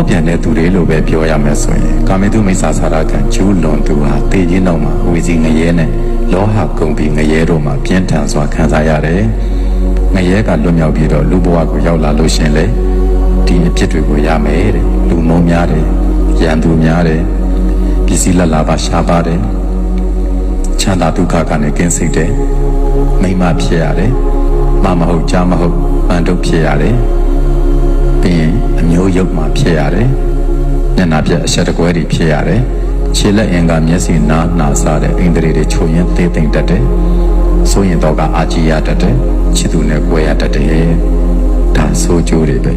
ဖောက်ပြန်တဲ့သူတွေလို့ပဲပြောရမယ်ဆိုရင်ကာမေတုမိစ္ဆာစာရကံကျူးလွန်သူဟာတေခြင်းနောက်မှာဝီစီငရဲနဲ့လောဟကုံပြီးငရဲတို့မှာပြင်းထန်စွာခံစားရတယ်ငရဲကလွတ်မြောက်ပြီးတော့လူဘဝကိုရောက်လာလို့ရှင်လေဒီအဖြစ်တွေကိုရမယ်တဲ့လူမုံများတယ်ရန်သူများတယ်ပစ္စည်းလက်လာပါရှားပါတယ်ချမ်းသာဒုက္ခကနေကင်းစိတ်တယ်မိမ့်မဖြစ်ရတယ်မမဟုတ်ကြားမဟုတ်ပန်တုတ်ဖြစ်ရတယ်ပြီးရင်အ မျိုးရုပ်မှဖြစ်ရတယ်မျက်နှာပြက်အဆက်တကွဲတွေဖြစ်ရတယ်ခြေလက်အင်္ဂါမျက်စိနားနှာစားတဲ့အိန္ဒြေတွေချိုရင်သေးသိမ့်တတ်တယ်ဆိုရင်တော့ကအာကြီးရတတ်တယ်ချစ်သူနဲ့ကွဲရတတ်တယ်ဒါဆိုကြိုးတွေပဲ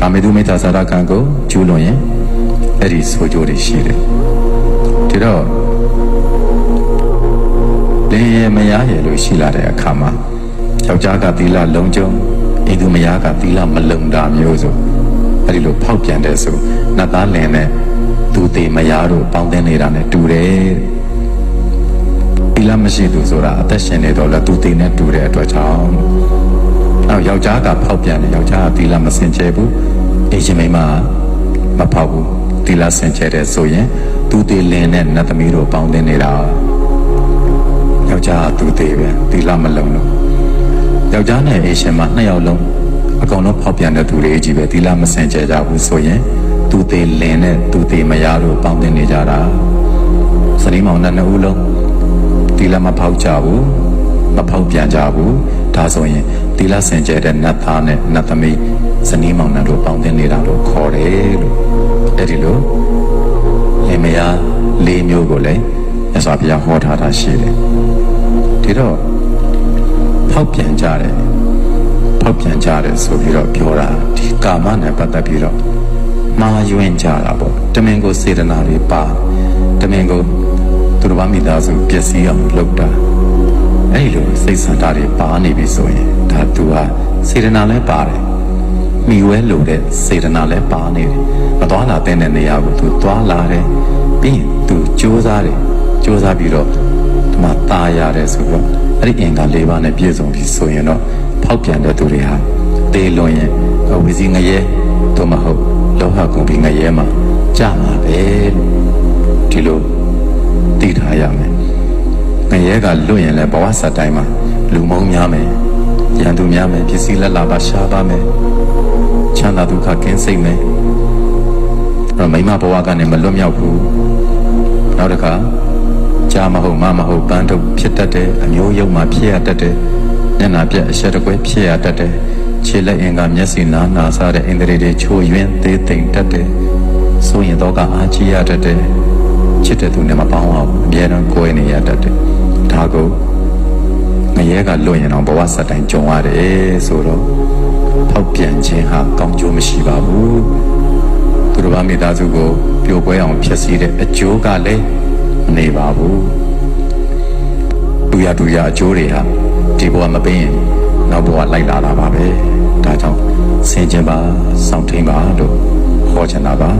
ကာမေတုမေတ္တာစာရကံကိုကျူးလွန်ရင်အဲ့ဒီဆိုကြိုးတွေရှိတယ်ဒီတော့လင်းရဲမရရဲလို့ရှိလာတဲ့အခါမှာယောက်ျားကသီလလုံးကျုံအိမ်သူမယားကသီလမလုံတာမျိုးဆို အဲ့ဒီလိုဖောက်ပြန်တဲ့ဆိုနတ်သားလင်နဲ့သူသေးမယားတို့ပေါင်းသင်းနေတာနဲ့တူတယ်သီလမရှိသူဆိုတာအသက်ရှင်နေတော့လဲသူသေးနဲ့တူတဲ့အတွက်ကြောင့်နောက်ယောက်ျားကဖောက်ပြန်တယ်ယောက်ျားကသီလမစင်ကြယ်ဘူးအိမ်ရှင်မိန်းမမဖောက်ဘူးသီလစင်ကြယ်တယ်ဆိုရင်သူသေးလင်နဲ့နတ်သမီးတို့ပေါင်းသင်းနေတာယောက်ျားကသူသေးပဲသီလမလုံလို့ယောက်ျားနဲ့အေရှင်မနှစ်ယောက်လုံး အကောင်လုံးဖောက်ပြန်တဲ့သူတွေကြီးပဲသီလမစင်ကြယ်ကြဘူးဆိုရင်သူသေးလင်နဲ့သူသေးမယားတို့ပေါင်းသင်းနေကြတာစနီးမောင်နဲ့နှစ်ဦးလုံးသီလမဖောက်ကြဘူးမဖောက်ပြန်ကြဘူးဒါဆိုရင်သီလစင်ကြယ်တဲ့နတ်သားနဲ့နတ်သမီးစနီးမောင်နဲ့တို့ပေါင်းသင်းနေတာလို့ခေါ်တယ်လို့အဲ့ဒီလိုလင်မယားလေးမျိုးကိုလည်းမြတ်စွာဘုရားဟောထားတာရှိတယ်ဒီတော့ဖောက်ပြန်ကြတယ် ဖောက်ပြန်ကြတယ်ဆိုပြီးတော့ပြောတာဒီကာမနဲ့ပတ်သက်ပြီးတော့မာယွင်းကြတာပေါ့တမင်ကိုစေတနာတွေပါတမင်ကိုသူတို့ဘာမိသားစုပျက်စီးအောင်လုပ်တာအဲ့လိုစိတ်ဆန္ဒတွေပါနေပြီဆိုရင်ဒါသူဟာစေတနာလည်းပါတယ်မိဝဲလို့တဲ့စေတနာလည်းပါနေတယ်မသွားလာတဲ့နေရာကိုသူသွားလာတယ်ပြီးရင်သူစူးစမ်းတယ်စူးစမ်းပြီးတော့ဒီမှာตายရတယ်ဆိုတော့အဲ့ဒီအင်္ဂါ၄ပါးနဲ့ပြည့်စုံပြီဆိုရင်တော့ ဖောက်ပြန်တဲ့သူတွေဟာသေလွန်ရင်ဝီစီငရဲသို့မဟုတ်လောဟကုန်ပြီးငရဲမှာကြာမှာပဲဒီလိုသိထားရမယ်ငရဲကလွတ်ရင်လည်းဘဝဆက်တိုင်းမှာလူမုံများမယ်ရန်သူများမယ်ပစ္စည်းလက်လာပါရှားပါမယ်ချမ်းသာဒုက္ခကင်းစိတ်မယ်အဲ့မိမဘဝကနေမလွတ်မြောက်ဘူးနောက်တစ်ခါကြာမဟုတ်မမဟုတ်ပန်းထုတ်ဖြစ်တတ်တယ်အမျိုးယုံမှဖြစ်ရတတ်တ ယ်ညနာပြက်အဆက်တကွဲဖြစ်ရတတ်တယ်ခြေလက်အင်္ဂါမျက်စိနားနာစားတဲ့အိန္ဒြေတွေချိုယွင်းသေးသိမ့်တတ်တယ်ဆိုရင်တော့ကအားကြီးရတတ်တယ်ချစ်တဲ့သူနဲ့မပေါင်းအောင်အမြဲတမ်းကိုယ်နေရတတ်တယ်ဒါကိုငရဲကလွတ်ရင်တော့ဘဝဆက်တိုင်းကြုံရတယ်ဆိုတော့ဖောက်ပြန်ခြင်းဟာကောင်းကျိုးမရှိပါဘူးသူတို့ဘာမိသားစုကိုပျော်ပွဲအောင်ဖြစ်စီတဲ့အကျိုးကလည်းမနေပါဘူးတူရတူရအကျိုးတွေဟာ ဒီဘဝမပေးရင်နောက်ဘဝလိုက်လာတာပါပဲဒါကြောင့်ဆင်ခြင်ပါစောင့်ထိန်ပါလို့ဟောချင်တာပါ